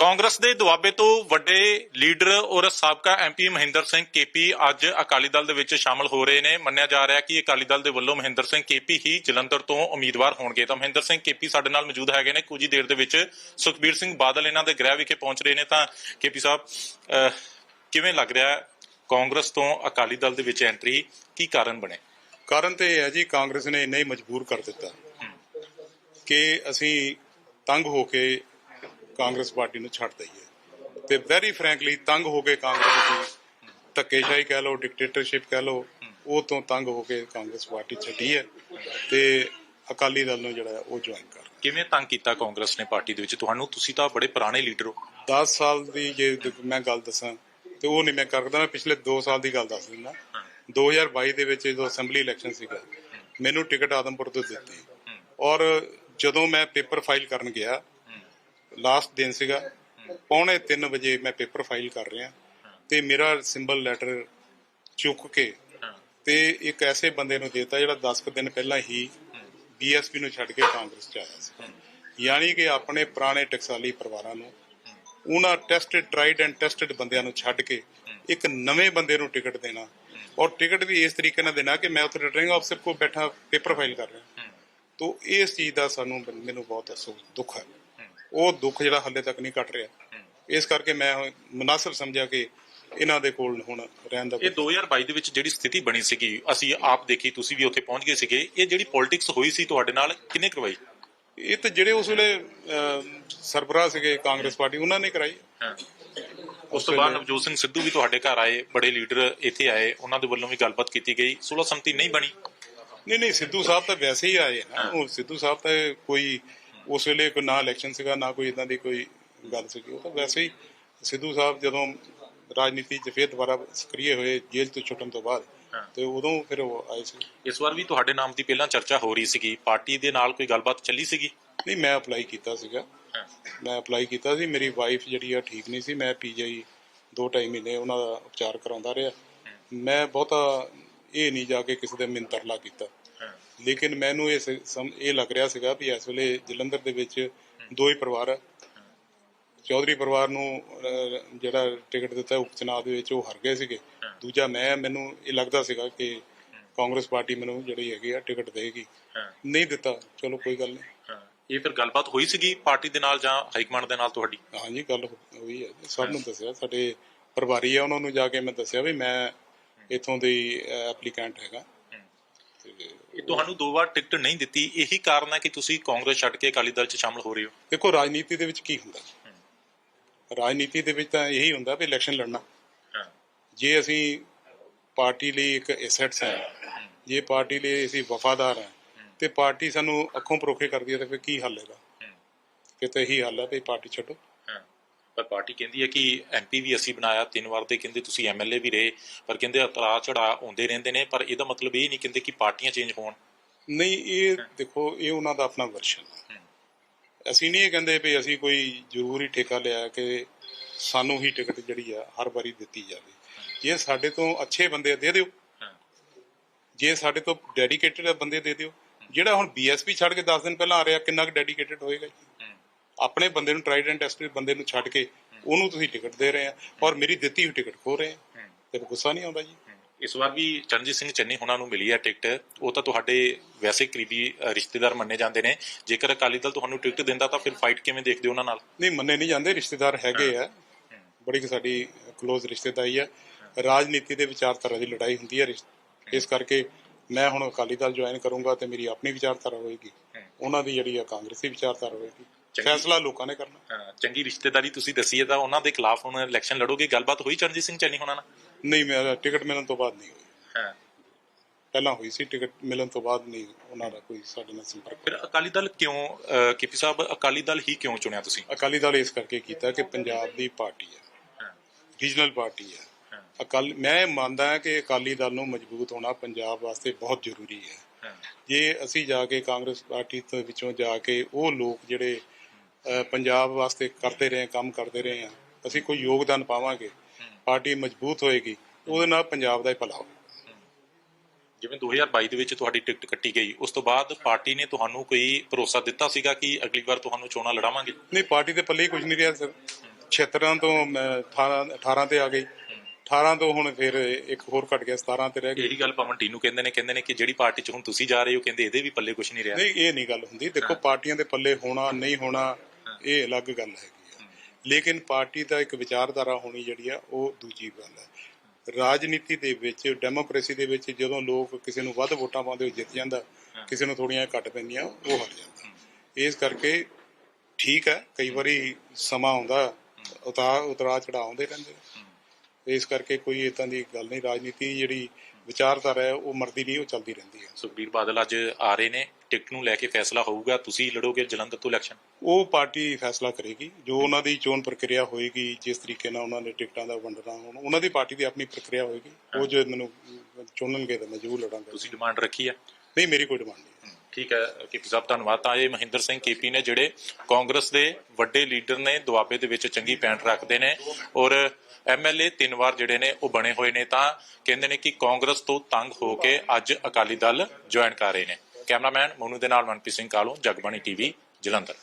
ਕਾਂਗਰਸ ਦੇ ਦੁਆਬੇ ਤੋਂ ਵੱਡੇ ਲੀਡਰ ਔਰ ਸਾਬਕਾ ਐਮਪੀ ਮਹਿੰਦਰ ਸਿੰਘ ਕੇਪੀ ਅੱਜ ਅਕਾਲੀ ਦਲ ਦੇ ਵਿੱਚ ਸ਼ਾਮਲ ਹੋ ਰਹੇ ਨੇ। ਮੰਨਿਆ ਜਾ ਰਿਹਾ ਕਿ ਅਕਾਲੀ ਦਲ ਦੇ ਵੱਲੋਂ ਮਹਿੰਦਰ ਸਿੰਘ ਕੇਪੀ ਹੀ ਜਲੰਧਰ ਤੋਂ ਉਮੀਦਵਾਰ ਹੋਣਗੇ। ਤਾਂ ਮਹਿੰਦਰ ਸਿੰਘ ਕੇਪੀ ਸਾਡੇ ਨਾਲ ਮੌਜੂਦ ਹੈਗੇ ਨੇ। ਕੁਝ ਹੀ ਦੇਰ ਦੇ ਵਿੱਚ ਸੁਖਬੀਰ ਸਿੰਘ ਬਾਦਲ ਇਹਨਾਂ ਦੇ ਗ੍ਰਹਿ ਵਿਖੇ ਪਹੁੰਚ ਰਹੇ ਨੇ। ਤਾਂ ਕੇਪੀ ਸਾਹਿਬ ਕਿਵੇਂ ਲੱਗ ਰਿਹਾ ਕਾਂਗਰਸ ਤੋਂ ਅਕਾਲੀ ਦਲ ਦੇ ਵਿੱਚ ਐਂਟਰੀ ਕੀ ਕਾਰਨ ਬਣੇ? ਕਾਰਨ ਤੇ ਇਹ ਹੈ ਜੀ ਕਾਂਗਰਸ ਨੇ ਇੰਨਾ ਹੀ ਮਜਬੂਰ ਕਰ ਦਿੱਤਾ ਕਿ ਅਸੀਂ ਤੰਗ ਹੋ ਕੇ ਕਾਂਗਰਸ ਪਾਰਟੀ ਨੂੰ ਛੱਡ ਦਈਏ। ਤੇ ਵੈਰੀ ਫਰੈਂਕਲੀ ਤੰਗ ਹੋ ਕੇ ਕਾਂਗਰਸ ਦੀ। ਧੱਕੇਸ਼ਾਹੀ ਕਹਿ ਲਓ ਡਿਕਟੇਟਰਸ਼ਿਪ ਕਹਿ ਲਓ ਉਹ ਤੋਂ ਤੰਗ ਹੋ ਕੇ ਕਾਂਗਰਸ ਪਾਰਟੀ ਛੱਡੀ ਹੈ। ਤੇ ਅਕਾਲੀ ਦਲ ਨੂੰ ਜਿਹੜਾ ਉਹ ਜੁਆਇਨ ਕਰ ਕਿਵੇਂ ਤੰਗ ਕੀਤਾ ਕਾਂਗਰਸ ਨੇ ਪਾਰਟੀ ਦੇ ਵਿੱਚ? ਤੁਹਾਨੂੰ ਤੁਸੀਂ ਤਾਂ ਬੜੇ ਪੁਰਾਣੇ ਲੀਡਰ ਹੋ। 10 ਸਾਲ ਦੀ ਜੇ ਮੈਂ ਗੱਲ ਦੱਸਾਂ ਤੇ ਉਹ ਨਹੀਂ ਮੈਂ ਕਰਦਾ ਮੈਂ ਪਿਛਲੇ 2 ਸਾਲ ਦੀ ਗੱਲ ਦੱਸ ਦਿੰਦਾ। 2022 ਦੇ ਵਿੱਚ ਜਦੋਂ ਅਸੈਂਬਲੀ ਇਲੈਕਸ਼ਨ ਸੀਗਾ ਮੈਨੂੰ ਟਿਕਟ ਆਦਮਪੁਰ ਤੋਂ ਦਿੱਤੀ। ਔਰ ਜਦੋਂ ਮੈਂ ਪੇਪਰ ਫਾਈਲ ਕਰਨ ਗਿਆ ਲਾਸਟ ਦਿਨ ਸੀਗਾ। ਪੌਣੇ 3 ਵਜੇ ਮੈਂ ਪੇਪਰ ਫਾਈਲ ਕਰ ਰਿਹਾ। ਤੇ ਮੇਰਾ ਸਿੰਬਲ ਲੈਟਰ ਚੁੱਕ ਕੇ ਤੇ ਇੱਕ ਐਸੇ ਬੰਦੇ ਨੂੰ ਦਿੱਤਾ ਜਿਹੜਾ 10 ਦਿਨ ਪਹਿਲਾਂ ਹੀ ਬੀਐਸਪੀ ਨੂੰ ਛੱਡ ਕੇ ਕਾਂਗਰਸ ਚ ਆਇਆ ਸੀ। ਯਾਨੀ ਕਿ ਆਪਣੇ ਪੁਰਾਣੇ ਟਕਸਾਲੀ ਪਰਿਵਾਰਾਂ ਨੂੰ, ਉਹਨਾਂ ਟੈਸਟਡ ਟਰਾਈਡ ਐਂਡ ਟੈਸਟਡ ਬੰਦਿਆਂ ਨੂੰ ਛੱਡ ਕੇ ਇੱਕ ਨਵੇਂ ਬੰਦੇ ਨੂੰ ਟਿਕਟ ਦੇਣਾ। ਔਰ ਟਿਕਟ ਵੀ ਇਸ ਤਰੀਕੇ ਨਾਲ ਦੇਣਾ ਕਿ ਮੈਂ ਉੱਥੇ ਰਿਟਰਨਿੰਗ ਅਫਸਰ ਕੋਲ ਬੈਠਾ ਪੇਪਰ ਫਾਈਲ ਕਰ ਰਿਹਾ। ਤੋ ਇਸ ਚੀਜ਼ ਦਾ ਸਾਨੂੰ ਮੈਨੂੰ ਬਹੁਤ ਅਫਸੋਸ ਦੁੱਖ ਹੈ। ਉਹ ਦੁੱਖ ਜਿਹੜਾ ਹੱਲੇ ਤੱਕ ਨਹੀਂ ਘਟ ਰਿਹਾ। ਇਸ ਕਰਕੇ ਮੈਂ ਮناسب ਸਮਝਿਆ ਕਿ ਇਹਨਾਂ ਦੇ ਕੋਲ ਹੁਣ ਰਹਿਣ ਦਾ ਇਹ 2022 ਦੇ ਵਿੱਚ ਜਿਹੜੀ ਸਥਿਤੀ ਬਣੀ ਸੀਗੀ ਅਸੀਂ ਆਪ ਦੇਖੀ ਤੁਸੀਂ ਵੀ ਉੱਥੇ ਪਹੁੰਚ ਗਏ ਸੀਗੇ। ਇਹ ਜਿਹੜੀ ਪੋਲਿਟਿਕਸ ਹੋਈ ਸੀ ਤੁਹਾਡੇ ਨਾਲ ਕਿੰਨੇ ਕਰਵਾਈ ਇਹ ਤਾਂ ਜਿਹੜੇ ਉਸ ਵੇਲੇ ਸਰਬਰਾਹ ਸੀਗੇ ਕਾਂਗਰਸ ਪਾਰਟੀ ਉਹਨਾਂ ਨੇ ਕਰਾਈ। ਉਸ ਤੋਂ ਬਾਅਦ ਨਵਜੋਤ ਸਿੰਘ ਸਿੱਧੂ ਵੀ ਤੁਹਾਡੇ ਘਰ ਆਏ ਬੜੇ ਲੀਡਰ ਇੱਥੇ ਆਏ ਉਹਨਾਂ ਦੇ ਵੱਲੋਂ ਵੀ ਗੱਲਬਾਤ ਕੀਤੀ ਗਈ। 16 ਸੰਮਤੀ ਨਹੀਂ ਬਣੀ। ਨਹੀਂ ਨਹੀਂ ਸਿੱਧੂ ਸਾਹਿਬ ਤਾਂ ਵੈਸੇ ਹੀ ਆਏ ਨਾ ਉਹ ਸਿੱਧੂ ਸਾਹਿਬ ਤਾਂ ਕੋਈ ਉਸ ਵੇਲੇ ਕੋਈ ਨਾ ਇਲੈਕਸ਼ਨ ਸੀਗਾ ਨਾ ਕੋਈ ਇਦਾਂ ਦੀ ਕੋਈ ਗੱਲ ਸੀਗੀ। ਉਹ ਤਾਂ ਵੈਸੇ ਹੀ ਸਿੱਧੂ ਸਾਹਿਬ ਜਦੋਂ ਰਾਜਨੀਤੀ 'ਚ ਫਿਰ ਦੁਬਾਰਾ ਸਕਰੀਏ ਹੋਏ ਜੇਲ੍ਹ ਤੋਂ ਛੁੱਟਣ ਤੋਂ ਬਾਅਦ ਤੇ ਉਦੋਂ ਫਿਰ ਉਹ ਆਏ ਸੀ। ਇਸ ਵਾਰ ਵੀ ਤੁਹਾਡੇ ਨਾਮ ਦੀ ਪਹਿਲਾਂ ਚਰਚਾ ਹੋ ਰਹੀ ਸੀਗੀ। ਪਾਰਟੀ ਦੇ ਨਾਲ ਕੋਈ ਗੱਲਬਾਤ ਚੱਲੀ ਸੀਗੀ? ਨਹੀਂ ਮੈਂ ਅਪਲਾਈ ਕੀਤਾ ਸੀਗਾ। ਮੈਂ ਅਪਲਾਈ ਕੀਤਾ ਸੀ। ਮੇਰੀ ਵਾਈਫ ਜਿਹੜੀ ਆ ਠੀਕ ਨਹੀਂ ਸੀ। ਮੈਂ ਪੀਜੀਆਈ ਦੋ ਢਾਈ ਮਹੀਨੇ ਉਹਨਾਂ ਦਾ ਉਪਚਾਰ ਕਰਾਉਂਦਾ ਰਿਹਾ। ਮੈਂ ਬਹੁਤਾ ਇਹ ਨਹੀਂ ਜਾ ਕੇ ਕਿਸੇ ਦੇ ਮਿੰਤਰਲਾ ਕੀਤਾ। ਲੇਕਿਨ ਮੈਨੂੰ ਇਹ ਸਮ- ਇਹ ਲੱਗ ਰਿਹਾ ਸੀਗਾ ਵੀ ਇਸ ਵੇਲੇ ਜਲੰਧਰ ਦੇ ਵਿੱਚ ਦੋ ਹੀ ਪਰਿਵਾਰ ਆ। ਚੌਧਰੀ ਪਰਿਵਾਰ ਨੂੰ ਜਿਹੜਾ ਟਿਕਟ ਦਿੱਤਾ ਉਪ ਚੁਣਾਵ ਦੇ ਵਿੱਚ ਉਹ ਹਾਰ ਗਏ ਸੀਗੇ। ਦੂਜਾ ਮੈਂ ਮੈਨੂੰ ਇਹ ਲੱਗਦਾ ਸੀਗਾ ਕਿ ਕਾਂਗਰਸ ਪਾਰਟੀ ਮੈਨੂੰ ਜਿਹੜੀ ਹੈਗੀ ਆ ਟਿਕਟ ਦੇਗੀ। ਨਹੀਂ ਦਿੱਤਾ। ਚਲੋ ਕੋਈ ਗੱਲ ਨਹੀਂ। ਇਹ ਫਿਰ ਗੱਲਬਾਤ ਹੋਈ ਸੀਗੀ ਪਾਰਟੀ ਦੇ ਨਾਲ ਜਾਂ ਹਾਈ ਕਮਾਂਡ ਦੇ ਨਾਲ ਤੁਹਾਡੀ? ਹਾਂਜੀ ਗੱਲ ਹੋਈ ਹੈ। ਸਭ ਨੂੰ ਦੱਸਿਆ। ਸਾਡੇ ਪਰਿਵਾਰੀ ਆ ਉਹਨਾਂ ਨੂੰ ਜਾ ਕੇ ਮੈਂ ਦੱਸਿਆ ਵੀ ਮੈਂ ਇਥੋਂ ਦੀ ਐਪਲੀਕੈਂਟ ਹੈਗਾ। ਇਹ ਤੁਹਾਨੂੰ ਦੋ ਵਾਰ ਟਿਕਟ ਨਹੀਂ ਦਿੱਤੀ। ਇਹੀ ਕਾਰਨ ਹੈ ਕਿ ਤੁਸੀਂ ਕਾਂਗਰਸ ਛੱਡ ਕੇ ਅਕਾਲੀ ਦਲ 'ਚ ਸ਼ਾਮਲ ਹੋ ਰਹੇ ਹੋ। ਦੇਖੋ ਰਾਜਨੀਤੀ ਦੇ ਵਿੱਚ ਕੀ ਹੁੰਦਾ? ਰਾਜਨੀਤੀ ਦੇ ਵਿੱਚ ਤਾਂ ਇਹੀ ਹੁੰਦਾ ਵੀ ਇਲੈਕਸ਼ਨ ਲੜਨਾ। ਜੇ ਅਸੀਂ ਪਾਰਟੀ ਲਈ ਇੱਕ ਐਸੈਟਸ ਹੈ ਜੇ ਪਾਰਟੀ ਲਈ ਅਸੀਂ ਵਫਾਦਾਰ ਹਾਂ ਤੇ ਪਾਰਟੀ ਸਾਨੂੰ ਅੱਖੋਂ ਪਰੋਖੇ ਕਰਦੀ ਹੈ ਤਾਂ ਫਿਰ ਕੀ ਹੱਲ ਹੈਗਾ? ਫਿਰ ਤਾਂ ਇਹੀ ਹੱਲ ਹੈ ਵੀ ਪਾਰਟੀ ਛੱਡੋ। ਪਰ ਪਾਰਟੀ ਕਹਿੰਦੀ ਹੈ ਕਿ ਐਮਪੀ ਵੀ ਅਸੀਂ ਬਣਾਇਆ ਤਿੰਨ ਵਾਰ ਦੇ ਕਹਿੰਦੇ ਤੁਸੀਂ ਐਮਐਲਏ ਵੀ ਰਹੇ ਪਰ ਕਹਿੰਦੇ ਉਤਰਾ ਚੜਾ ਆਉਂਦੇ ਰਹਿੰਦੇ ਨੇ ਪਰ ਇਹਦਾ ਮਤਲਬ ਇਹ ਨਹੀਂ ਕਹਿੰਦੇ ਕਿ ਪਾਰਟੀਆਂ ਚੇਂਜ ਹੋਣ। ਨਹੀਂ ਇਹ ਦੇਖੋ ਇਹ ਉਹਨਾਂ ਦਾ ਆਪਣਾ ਵਰਸ਼ਨ ਹੈ। ਅਸੀਂ ਨਹੀਂ ਇਹ ਕਹਿੰਦੇ ਵੀ ਅਸੀਂ ਕੋਈ ਜ਼ਰੂਰੀ ਠੇਕਾ ਲਿਆ ਕਿ ਸਾਨੂੰ ਹੀ ਟਿਕਟ ਜਿਹੜੀ ਆ ਹਰ ਵਾਰੀ ਦਿੱਤੀ ਜਾਵੇ। ਜੇ ਸਾਡੇ ਤੋਂ ਅੱਛੇ ਬੰਦੇ ਦੇ ਦਿਓ ਜੇ ਸਾਡੇ ਤੋਂ ਡੈਡੀਕੇਟਡ ਬੰਦੇ ਦੇ ਦਿਓ ਜਿਹੜਾ ਹੁਣ ਬੀਐਸਪੀ ਛੱਡ ਕੇ 10 ਦਿਨ ਪਹਿਲਾਂ ਆ ਰਿਹਾ ਕਿੰਨਾ ਕੁ ਡੈਡੀਕੇਟਡ ਹੋਏਗਾ ਜੀ? ਆਪਣੇ ਬੰਦੇ ਨੂੰ ਟ੍ਰਾਈਡ ਐਂਡ ਟੈਸਟਡ ਬੰਦੇ ਨੂੰ ਛੱਡ ਕੇ ਉਹਨੂੰ ਤੁਸੀਂ ਟਿਕਟ ਦੇ ਰਹੇ ਆ ਔਰ ਮੇਰੀ ਦਿੱਤੀ ਹੋਈ ਟਿਕਟ ਖੋ ਰਹੇ ਆ। ਤੇ ਗੁੱਸਾ ਨਹੀਂ ਆਉਂਦਾ ਜੀ। ਇਸ ਵਾਰ ਵੀ ਚਰਨਜੀਤ ਸਿੰਘ ਚੰਨੀ ਹੁਣਾਂ ਨੂੰ ਮਿਲੀ ਹੈ ਟਿਕਟ ਉਹ ਤਾਂ ਤੁਹਾਡੇ ਵੈਸੇ ਕਰੀਬੀ ਰਿਸ਼ਤੇਦਾਰ ਮੰਨੇ ਜਾਂਦੇ ਨੇ। ਜੇਕਰ ਅਕਾਲੀ ਦਲ ਤੁਹਾਨੂੰ ਟਿਕਟ ਦਿੰਦਾ ਤਾਂ ਫਿਰ ਫਾਈਟ ਕਿਵੇਂ ਦੇਖਦੇ ਉਹਨਾਂ ਨਾਲ? ਨਹੀਂ ਮੰਨੇ ਨਹੀਂ ਜਾਂਦੇ ਰਿਸ਼ਤੇਦਾਰ ਹੈਗੇ ਆ। ਬੜੀ ਸਾਡੀ ক্লোਜ਼ ਰਿਸ਼ਤੇਦਾਰੀ ਆ। ਰਾਜਨੀਤੀ ਦੇ ਵਿਚਾਰਧਾਰਾ ਦੀ ਲੜਾਈ ਹੁੰਦੀ ਹੈ ਇਸ ਕਰਕੇ ਮੈਂ ਹੁਣ ਅਕਾਲੀ ਦਲ ਜੁਆਇਨ ਕਰੂੰਗਾ ਤੇ ਮੇਰੀ ਆਪਣੀ ਵਿਚਾਰਧਾਰਾ ਹੋਏਗੀ। ਉਹਨਾਂ ਦੀ ਜਿਹੜੀ ਆ ਕਾਂਗਰਸੀ ਵਿਚਾਰਧਾਰਾ ਹੋਏਗੀ। ਫੈਸਲਾ ਲੋਕਾਂ ਨੇ ਕਰਨਾ। ਚੰਗੀ ਰਿਸ਼ਤੇਦਾਰੀ ਤੁਸੀਂ ਦੱਸੀ ਹੈ ਤਾਂ ਉਹਨਾਂ ਦੇ ਖਿਲਾਫ ਹੁਣ ਇਲੈਕਸ਼ਨ ਲੜੋਗੇ ਗੱਲਬਾਤ ਹੋਈ ਚਰਨਜੀਤ ਸਿੰਘ ਚੰਨੀ ਹੁਣਾਂ ਨਾਲ? ਨਹੀਂ ਮੇਰਾ ਟਿਕਟ ਮਿਲਣ ਤੋਂ ਬਾਅਦ ਨਹੀਂ ਹੋਈ। ਹਾਂ। ਪਹਿਲਾਂ ਹੋਈ ਸੀ ਟਿਕਟ ਮਿਲਣ ਤੋਂ ਬਾਅਦ ਨਹੀਂ ਉਹਨਾਂ ਦਾ ਕੋਈ ਸਾਡੇ ਨਾਲ ਸੰਪਰਕ ਫਿਰ ਅਕਾਲੀ ਦਲ ਕਿਉਂ ਕੀਪੀ ਸਾਹਿਬ ਅਕਾਲੀ ਦਲ ਹੀ ਕਿਉਂ ਚੁਣਿਆ ਤੁਸੀਂ? ਅਕਾਲੀ ਦਲ ਇਸ ਕਰਕੇ ਕੀਤਾ ਕਿ ਪੰਜਾਬ ਦੀ ਪਾਰਟੀ ਹੈ। ਰੀਜਨਲ ਪਾਰਟੀ ਹੈ। ਅਕਾਲੀ ਮੈਂ ਮੰਨਦਾ ਹਾਂ ਕਿ ਅਕਾਲੀ ਦਲ ਨੂੰ ਮਜ਼ਬੂਤ ਹੋਣਾ ਪੰਜਾਬ ਵਾਸਤੇ ਬਹੁਤ ਜ਼ਰੂਰੀ ਹੈ। ਜੇ ਅਸੀਂ ਜਾ ਕੇ ਕਾਂਗਰਸ ਪਾਰਟੀ ਤੋਂ ਵਿੱਚੋਂ ਜਾ ਕੇ ਉਹ ਲੋਕ ਜਿਹੜੇ ਪੰਜਾਬ ਵਾਸਤੇ ਕਰਦੇ ਰਹੇ ਕੰਮ ਕਰਦੇ ਰਹੇ ਆ ਅਸੀਂ ਕੋਈ ਯੋਗਦਾਨ ਪਾਵਾਂਗੇ ਪਾਰਟੀ ਮਜ਼ਬੂਤ ਹੋਏਗੀ ਉਹਦੇ ਨਾਲ ਪੰਜਾਬ ਦਾ ਹੀ ਭਲਾ ਹੋਵੇ ਜਿਵੇਂ 2022 ਦੇ ਵਿੱਚ ਤੁਹਾਡੀ ਟਿਕਟ ਕੱਟੀ ਗਈ ਉਸ ਤੋਂ ਬਾਅਦ ਪਾਰਟੀ ਨੇ ਤੁਹਾਨੂੰ ਕੋਈ ਭਰੋਸਾ ਦਿੱਤਾ ਸੀਗਾ ਕਿ ਅਗਲੀ ਵਾਰ ਤੁਹਾਨੂੰ ਚੋਣਾਂ ਲੜਾਵਾਂਗੇ? ਨਹੀਂ ਪਾਰਟੀ ਦੇ ਪੱਲੇ ਕੁਝ ਨਹੀਂ ਰਿਹਾ ਸਰ। 76 ਤੋਂ ਮੈਂ 18 18 ਤੇ ਆ ਗਈ। 18 ਤੋਂ ਹੁਣ ਫਿਰ ਇੱਕ ਹੋਰ ਘਟ ਗਿਆ 17 ਤੇ ਰਹਿ ਗਈ। ਇਹੀ ਗੱਲ ਪਵਨ ਟੀਨੂ ਕਹਿੰਦੇ ਨੇ ਕਹਿੰਦੇ ਨੇ ਕਿ ਜਿਹੜੀ ਪਾਰਟੀ 'ਚ ਹੁਣ ਤੁਸੀਂ ਜਾ ਰਹੇ ਹੋ ਕਹਿੰਦੇ ਇਹਦੇ ਵੀ ਪੱਲੇ ਕੁਝ ਨਹੀਂ ਰਿਹਾ। ਨਹੀਂ ਇਹ ਨਹੀਂ ਗੱਲ ਹੁੰਦੀ। ਦੇਖੋ ਪਾਰਟੀਆਂ ਦੇ ਪੱਲੇ ਹੋਣਾ ਨਹੀਂ ਹੋਣਾ ਇਹ ਅਲੱਗ ਗੱਲ ਹੈਗੀ ਆ। ਲੇਕਿਨ ਪਾਰਟੀ ਦਾ ਇੱਕ ਵਿਚਾਰਧਾਰਾ ਹੋਣੀ ਜਿਹੜੀ ਆ ਉਹ ਦੂਜੀ ਗੱਲ ਹੈ ਰਾਜਨੀਤੀ ਦੇ ਵਿੱਚ ਡੈਮੋਕ੍ਰੇਸੀ ਦੇ ਵਿੱਚ ਜਦੋਂ ਲੋਕ ਕਿਸੇ ਨੂੰ ਵੱਧ ਵੋਟਾਂ ਪਾਉਂਦੇ ਉਹ ਜਿੱਤ ਜਾਂਦਾ ਕਿਸੇ ਨੂੰ ਥੋੜੀਆਂ ਘੱਟ ਪੈਂਦੀਆਂ ਉਹ ਹਾਰ ਜਾਂਦਾ। ਇਸ ਕਰਕੇ ਠੀਕ ਹੈ ਕਈ ਵਾਰੀ ਸਮਾਂ ਆਉਂਦਾ ਉਤਾਰ ਉਤਰਾ ਚੜਾ ਆਉਂਦੇ ਰਹਿੰਦੇ ਇਸ ਕਰਕੇ ਕੋਈ ਇਦਾਂ ਦੀ ਗੱਲ ਨਹੀਂ ਰਾਜਨੀਤੀ ਜਿਹੜੀ ਵਿਚਾਰਧਾਰਾ ਹੈ ਉਹ ਮਰਦੀ ਨਹੀਂ ਉਹ ਚੱਲਦੀ ਰਹਿੰਦੀ ਹੈ। ਸੁਖਬੀਰ ਬਾਦਲ ਅੱਜ ਆ ਰਹੇ ਨੇ ਟਿਕਟ ਨੂੰ ਲੈ ਕੇ ਫੈਸਲਾ ਹੋਊਗਾ ਤੁਸੀਂ ਲੜੋਗੇ ਜਲੰਧਰ ਤੋਂ ਇਲੈਕਸ਼ਨ? ਉਹ ਪਾਰਟੀ ਫੈਸਲਾ ਕਰੇਗੀ ਜੋ ਉਹਨਾਂ ਦੀ ਚੋਣ ਪ੍ਰਕਿਰਿਆ ਹੋਏਗੀ ਜਿਸ ਤਰੀਕੇ ਨਾਲ ਉਹਨਾਂ ਨੇ ਟਿਕਟਾਂ ਦਾ ਵੰਡਣਾ ਹੋਣਾ ਉਹਨਾਂ ਦੀ ਪਾਰਟੀ ਦੀ ਆਪਣੀ ਪ੍ਰਕਿਰਿਆ ਹੋਏਗੀ ਉਹ ਜੇ ਮੈਨੂੰ ਚੁਣਨਗੇ ਤਾਂ ਮੈਂ ਜ਼ਰੂਰ ਲੜਾਂਗਾ। ਤੁਸੀਂ ਡਿਮਾਂਡ ਰੱਖੀ ਆ? ਨਹੀਂ ਮੇਰੀ ਕੋਈ ਡਿਮਾਂਡ ਨਹੀਂ। ਠੀਕ ਹੈ ਕੀਪੀ ਸਾਹਿਬ ਧੰਨਵਾਦ। ਤਾਂ ਇਹ ਮਹਿੰਦਰ ਸਿੰਘ ਕੀਪੀ ਨੇ ਜਿਹੜੇ ਕਾਂਗਰਸ ਦੇ ਵੱਡੇ ਲੀਡਰ ਨੇ ਦੁਆਬੇ ਦੇ ਵਿੱਚ ਚੰਗੀ ਪੈਂਟ ਰੱਖਦੇ ਨੇ ਔਰ ਐਮਐਲਏ ਤਿੰਨ ਵਾਰ ਜਿਹੜੇ ਨੇ ਉਹ ਬਣੇ ਹੋਏ ਨੇ ਤਾਂ ਕਹਿੰਦੇ ਨੇ ਕਿ ਕਾਂਗਰਸ ਤੋਂ ਤੰਗ ਹੋ ਕੇ ਅੱਜ ਅਕਾਲੀ ਦਲ ਜੁਆਇਨ ਕਰ ਰਹੇ ਨੇ। ਕੈਮਰਾਮੈਨ ਮੋਨੂ ਦੇ ਨਾਲ ਮਨਪ੍ਰੀਤ ਸਿੰਘ ਕਾਲੂ, ਜਗਬਾਣੀ ਟੀਵੀ, ਜਲੰਧਰ।